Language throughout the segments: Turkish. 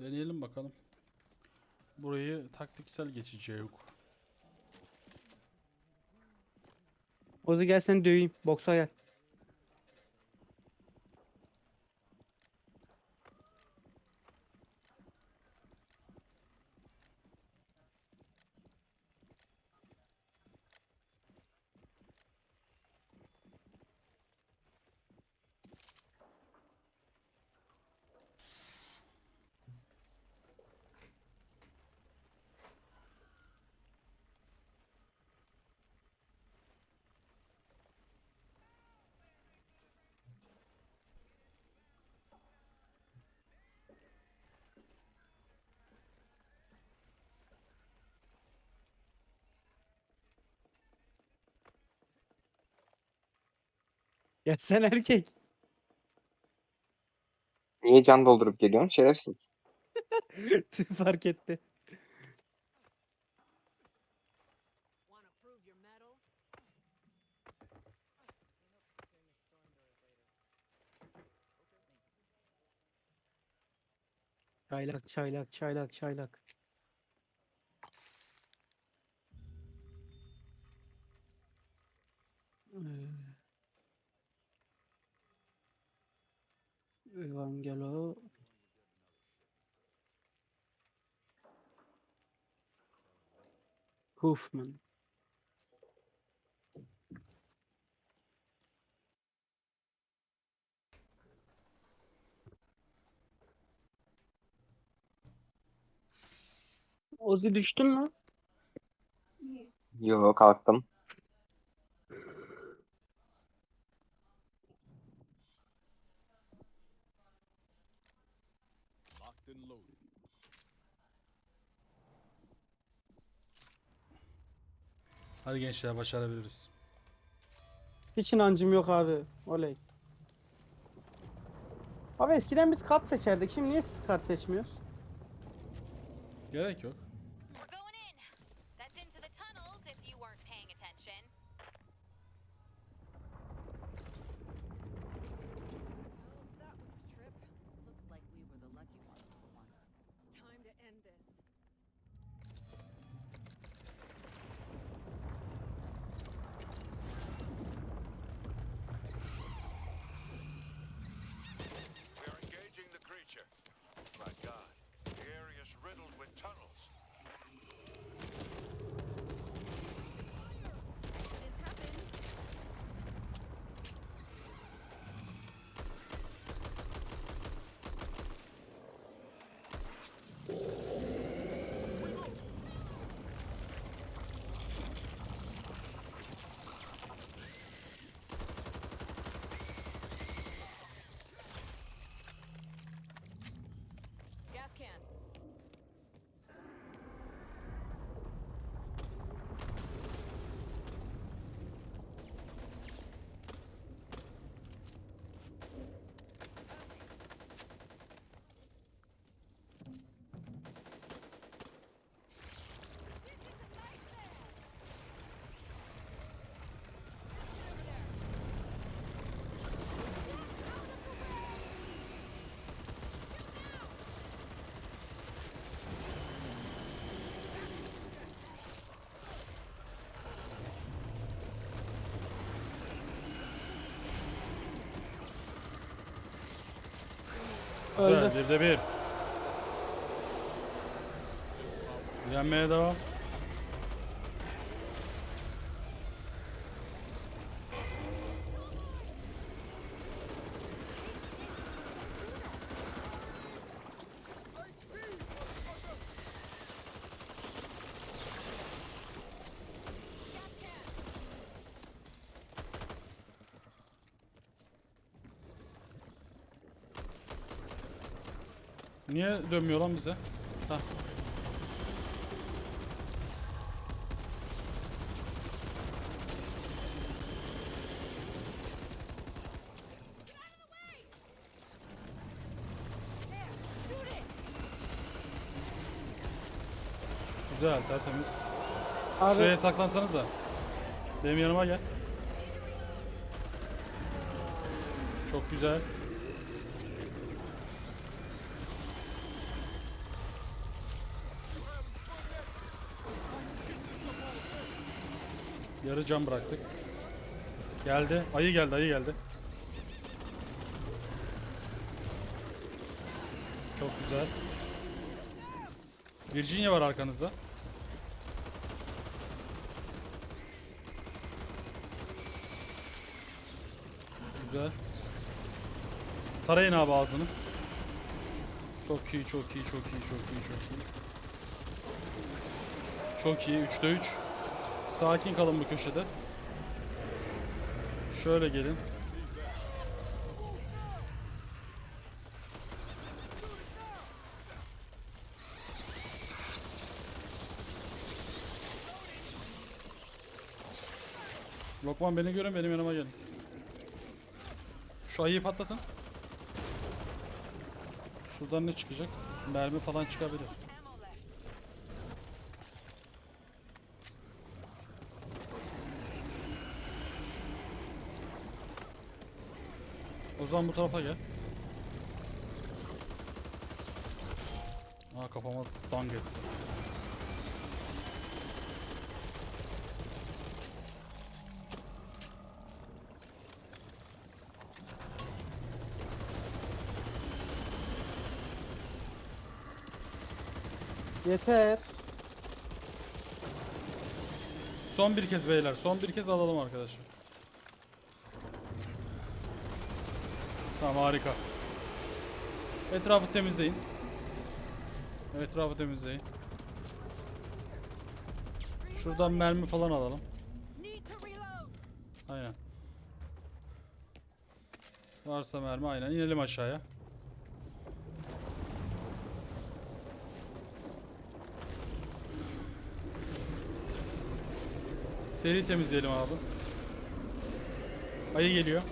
Deneyelim bakalım. Burayı taktiksel geçeceğiz. Ozu gel seni döveyim. Boksa gel. Ya sen erkek. Niye can doldurup geliyorsun? Şerefsiz. Fark etti. Want to prove your metal? Çaylak çaylak çaylak çaylak. Ee, Evangelo. Hoofman. Ozi düştün mü? Yo kalktım. And loaded. Hadi gençler başarabiliriz. Hiç inancım yok abi. Oley. Abi eskiden biz kat seçerdik. Şimdi niye siz kat seçmiyoruz? Gerek yok. Öldü. Güzel, bir de bir. Direnmeye devam. Niye dönmüyor lan bize? Hah. Güzel, tertemiz. Abi Şuraya saklansanıza. Benim yanıma gel. Çok güzel. Yarı cam bıraktık. Geldi. Ayı geldi, ayı geldi. Çok güzel. Virginia var arkanızda. Güzel. Tarayın abi ağzını. Çok iyi, çok iyi, çok iyi, çok iyi, çok iyi. Çok iyi, 3'te 3. Sakin kalın bu köşede. Şöyle gelin. Lokman beni görün benim yanıma gelin. Şu ayıyı patlatın. Şuradan ne çıkacak? Mermi falan çıkabilir. Zaman bu tarafa gel. Aa kafama dang etti. Yeter. Son bir kez beyler. Son bir kez alalım arkadaşlar. Tamam harika. Etrafı temizleyin. Etrafı temizleyin. Şuradan mermi falan alalım. Aynen. Varsa mermi aynen. İnelim aşağıya. Seri temizleyelim abi. Ayı geliyor.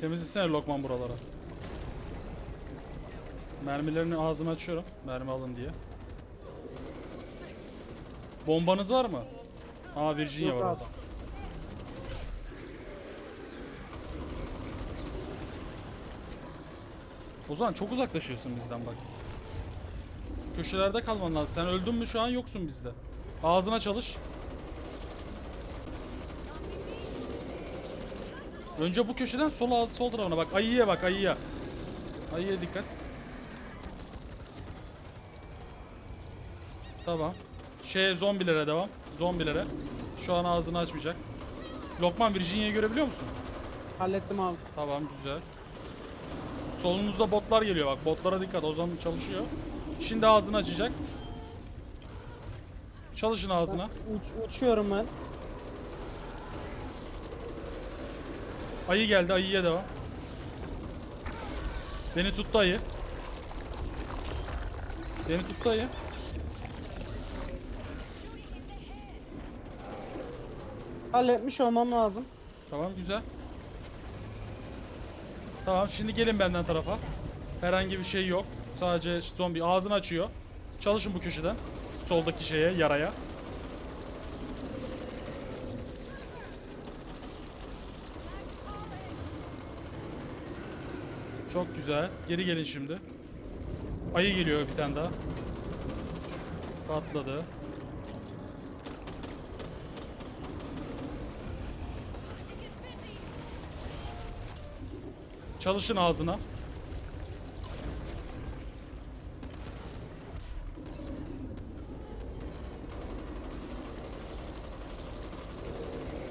Temizlesene Lokman buralara. Mermilerini ağzını açıyorum. Mermi alın diye. Bombanız var mı? Aa Virginia Yok var abi. orada. O zaman çok uzaklaşıyorsun bizden bak. Köşelerde kalman lazım. Sen öldün mü şu an yoksun bizde. Ağzına çalış. Önce bu köşeden sol ağzı sol tarafına bak. Ayıya bak ayıya. Ayıya dikkat. Tamam. Şey zombilere devam. Zombilere. Şu an ağzını açmayacak. Lokman Virginia'yı görebiliyor musun? Hallettim abi. Tamam güzel. Solunuzda botlar geliyor bak. Botlara dikkat. O zaman çalışıyor. Şimdi ağzını açacak. Çalışın ağzına. Uç, uçuyorum ben. Ayı geldi. Ayıya devam. Beni tuttu ayı. Beni tuttu ayı. Halletmiş olmam lazım. Tamam güzel. Tamam şimdi gelin benden tarafa. Herhangi bir şey yok. Sadece zombi ağzını açıyor. Çalışın bu köşeden. Soldaki şeye, yaraya. Çok güzel. Geri gelin şimdi. Ayı geliyor bir tane daha. Patladı. Çalışın ağzına.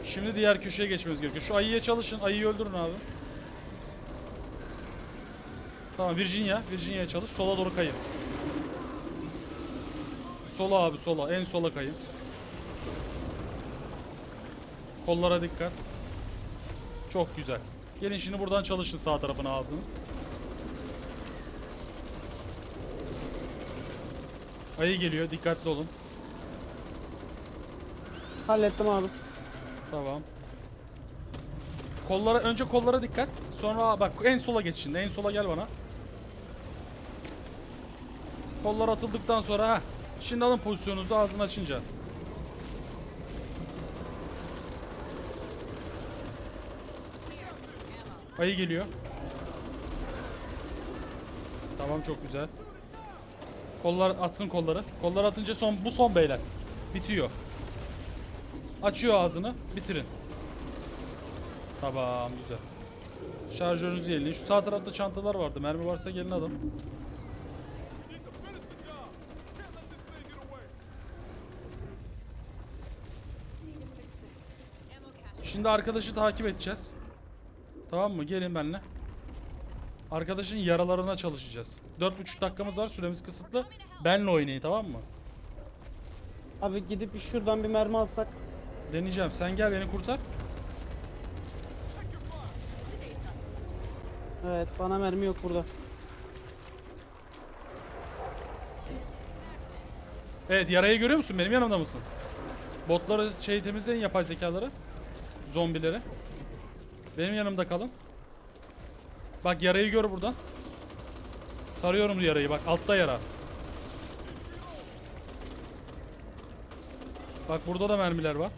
Şimdi diğer köşeye geçmemiz gerekiyor. Şu ayıya çalışın. Ayıyı öldürün abi. Tamam Virginia. Virginia'ya çalış. Sola doğru kayın. Sola abi sola. En sola kayın. Kollara dikkat. Çok güzel. Gelin şimdi buradan çalışın sağ tarafına ağzını. Ayı geliyor. Dikkatli olun. Hallettim abi. Tamam. Kollara önce kollara dikkat. Sonra bak en sola geç şimdi. En sola gel bana. Kollar atıldıktan sonra ha. Şimdi alın pozisyonunuzu ağzını açınca. Ayı geliyor. Tamam çok güzel. Kollar atsın kolları. Kollar atınca son bu son beyler. Bitiyor. Açıyor ağzını. Bitirin. Tamam güzel. Şarjörünüzü yenileyin. Şu sağ tarafta çantalar vardı. Mermi varsa gelin alın. Şimdi arkadaşı takip edeceğiz. Tamam mı? Gelin benimle. Arkadaşın yaralarına çalışacağız. 4,5 dakikamız var. Süremiz kısıtlı. Benle oynayın tamam mı? Abi gidip bir şuradan bir mermi alsak. Deneyeceğim. Sen gel beni kurtar. Evet bana mermi yok burada. Evet yarayı görüyor musun? Benim yanımda mısın? Botları şey temizleyin yapay zekaları. Zombileri. Benim yanımda kalın. Bak yarayı gör buradan. Sarıyorum yarayı bak altta yara. Bak burada da mermiler var.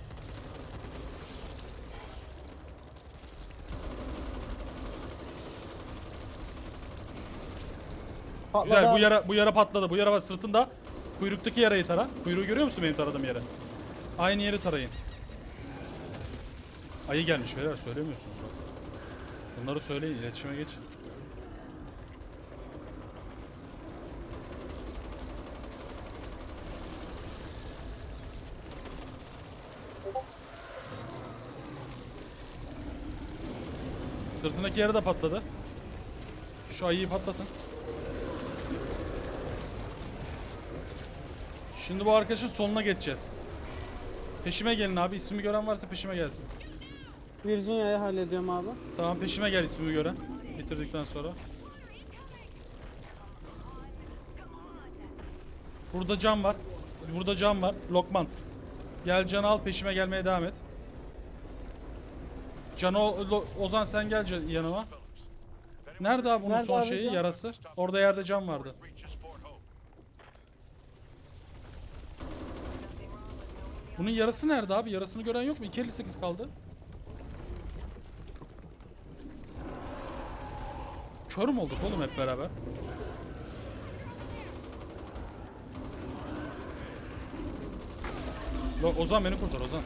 Patladı Güzel bu abi. yara bu yara patladı. Bu yara var sırtında. Kuyruktaki yarayı tara. Kuyruğu görüyor musun benim taradığım yere? Aynı yeri tarayın. Ayı gelmiş beyler söylemiyorsunuz bak. Bunları söyleyin iletişime geçin. Sırtındaki yara da patladı. Şu ayıyı patlatın. Şimdi bu arkadaşın soluna geçeceğiz. Peşime gelin abi. İsmimi gören varsa peşime gelsin. Virginia'yı hallediyorum abi. Tamam peşime gel ismimi gören. Bitirdikten sonra. Burada cam var. Burada cam var. Lokman. Gel canı al peşime gelmeye devam et. Canı o- Ozan sen gel can- yanıma. Nerede abi bunun Nerede son abi şeyi cam? yarası? Orada yerde cam vardı. Bunun yarası nerede abi? Yarasını gören yok mu? 258 kaldı. Kör mü olduk oğlum hep beraber? Lo Ozan beni kurtar Ozan.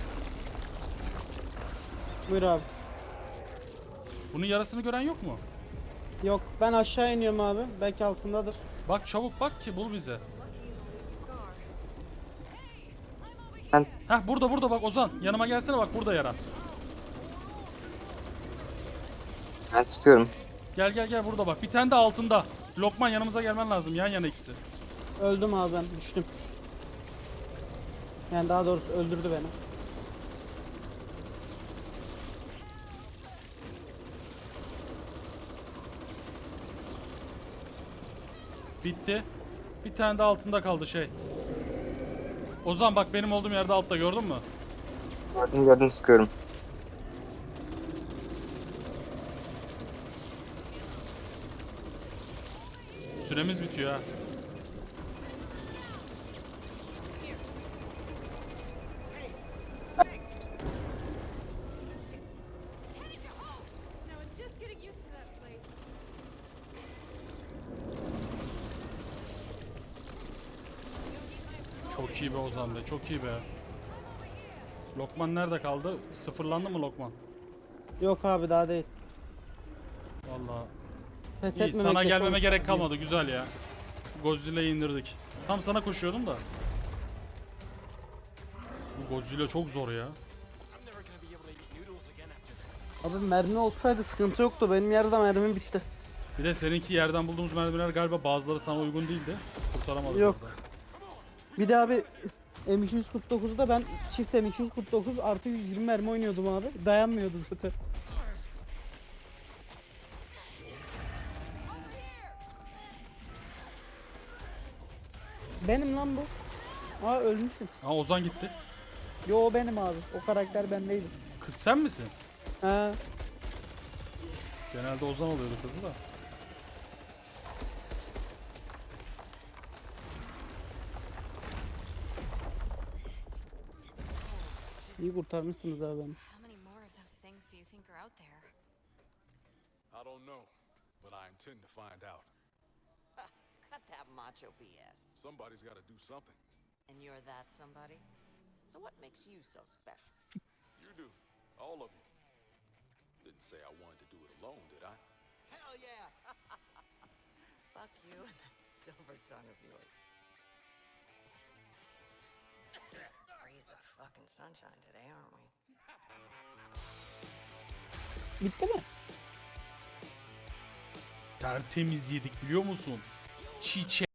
Buyur abi. Bunun yarasını gören yok mu? Yok ben aşağı iniyorum abi. Belki altındadır. Bak çabuk bak ki bul bize. Scar. Heh burada burada bak Ozan. Yanıma gelsene bak burada yara. Ben sıkıyorum. Gel gel gel burada bak. Bir tane de altında. Lokman yanımıza gelmen lazım. Yan yana ikisi. Öldüm abi ben düştüm. Yani daha doğrusu öldürdü beni. Bitti. Bir tane de altında kaldı şey. Ozan bak benim olduğum yerde altta gördün mü? Gördüm gördüm sıkıyorum. Süremiz bitiyor ha. Çok iyi be Ozan be, çok iyi be. Lokman nerede kaldı? Sıfırlandı mı Lokman? Yok abi daha değil. Vallahi Pes iyi. Sana gelmeme çok gerek sıkıntı. kalmadı. Güzel ya. Godzilla'yı indirdik. Tam sana koşuyordum da. Bu Godzilla çok zor ya. Abi mermi olsaydı sıkıntı yoktu. Benim yerde mermim bitti. Bir de seninki yerden bulduğumuz mermiler galiba bazıları sana uygun değildi. Kurtaramadık Yok. orada. Bir de abi M249'da ben çift M249 artı 120 mermi oynuyordum abi. Dayanmıyordu zaten. Benim lan bu. Aa ölmüşüm. Ha Ozan gitti. Yo o benim abi. O karakter ben değilim. Kız sen misin? Ha. Genelde Ozan oluyordu kızı da. İyi kurtarmışsınız abi beni. How many more of those things do you think are out there? I don't know, but I intend to find out. Macho BS. Somebody's got to do something. And you're that somebody? So what makes you so special? You do. All of you. Didn't say I wanted to do it alone, did I? Hell yeah! Fuck you and that silver tongue of yours. Raise the fucking sunshine today, aren't we? Bitti mi? Tertemiz yedik biliyor musun? Çiçek.